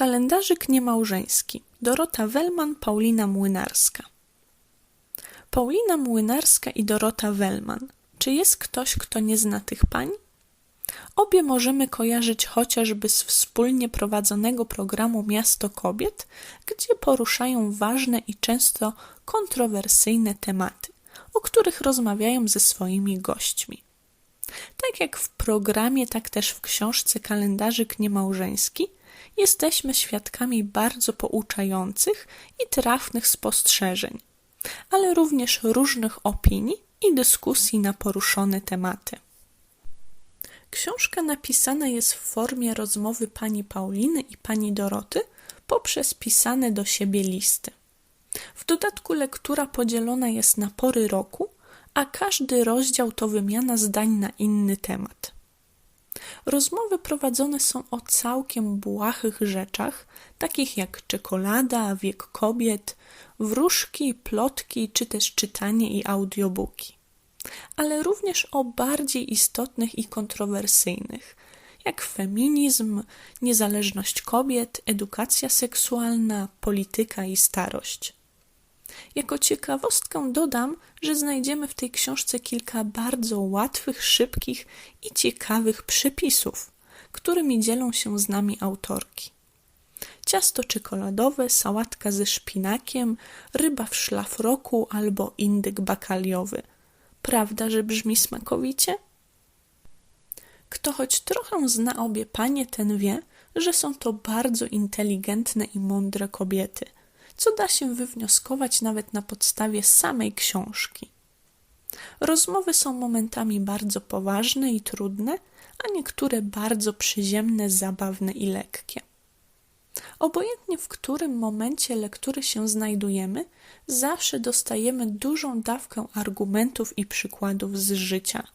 Kalendarzyk niemałżeński. Dorota Wellman, Paulina Młynarska. Paulina Młynarska i Dorota Wellman. Czy jest ktoś, kto nie zna tych pań? Obie możemy kojarzyć chociażby z wspólnie prowadzonego programu Miasto Kobiet, gdzie poruszają ważne i często kontrowersyjne tematy, o których rozmawiają ze swoimi gośćmi. Tak jak w programie, tak też w książce Kalendarzyk Niemałżeński jesteśmy świadkami bardzo pouczających i trafnych spostrzeżeń, ale również różnych opinii i dyskusji na poruszone tematy. Książka napisana jest w formie rozmowy pani Pauliny i pani Doroty poprzez pisane do siebie listy. W dodatku lektura podzielona jest na pory roku, a każdy rozdział to wymiana zdań na inny temat. Rozmowy prowadzone są o całkiem błahych rzeczach, takich jak czekolada, wiek kobiet, wróżki, plotki, czy też czytanie i audiobooki. Ale również o bardziej istotnych i kontrowersyjnych, jak feminizm, niezależność kobiet, edukacja seksualna, polityka i starość. Jako ciekawostkę dodam, że znajdziemy w tej książce kilka bardzo łatwych, szybkich i ciekawych przepisów, którymi dzielą się z nami autorki. Ciasto czekoladowe, sałatka ze szpinakiem, ryba w szlafroku albo indyk bakaliowy. Prawda, że brzmi smakowicie? Kto choć trochę zna obie panie, ten wie, że są to bardzo inteligentne i mądre kobiety – co da się wywnioskować nawet na podstawie samej książki. Rozmowy są momentami bardzo poważne i trudne, a niektóre bardzo przyziemne, zabawne i lekkie. Obojętnie w którym momencie lektury się znajdujemy, zawsze dostajemy dużą dawkę argumentów i przykładów z życia.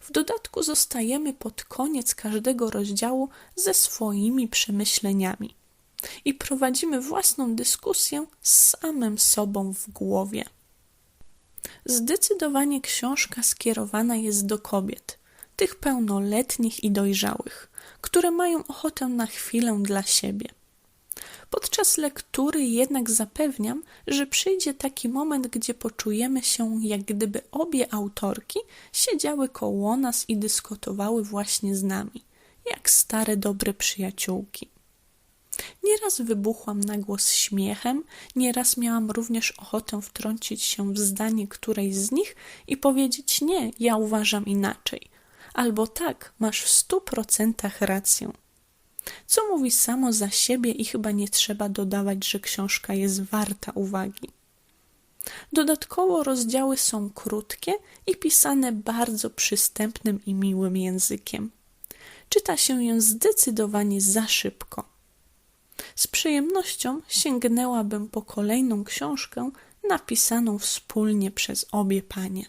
W dodatku zostajemy pod koniec każdego rozdziału ze swoimi przemyśleniami i prowadzimy własną dyskusję z samym sobą w głowie. Zdecydowanie książka skierowana jest do kobiet, tych pełnoletnich i dojrzałych, które mają ochotę na chwilę dla siebie. Podczas lektury jednak zapewniam, że przyjdzie taki moment, gdzie poczujemy się, jak gdyby obie autorki siedziały koło nas i dyskutowały właśnie z nami, jak stare dobre przyjaciółki. Nieraz wybuchłam na głos śmiechem, nieraz miałam również ochotę wtrącić się w zdanie którejś z nich i powiedzieć nie, ja uważam inaczej, albo tak, masz w stu procentach rację. Co mówi samo za siebie i chyba nie trzeba dodawać, że książka jest warta uwagi. Dodatkowo rozdziały są krótkie i pisane bardzo przystępnym i miłym językiem. Czyta się ją zdecydowanie za szybko. Z przyjemnością sięgnęłabym po kolejną książkę napisaną wspólnie przez obie panie.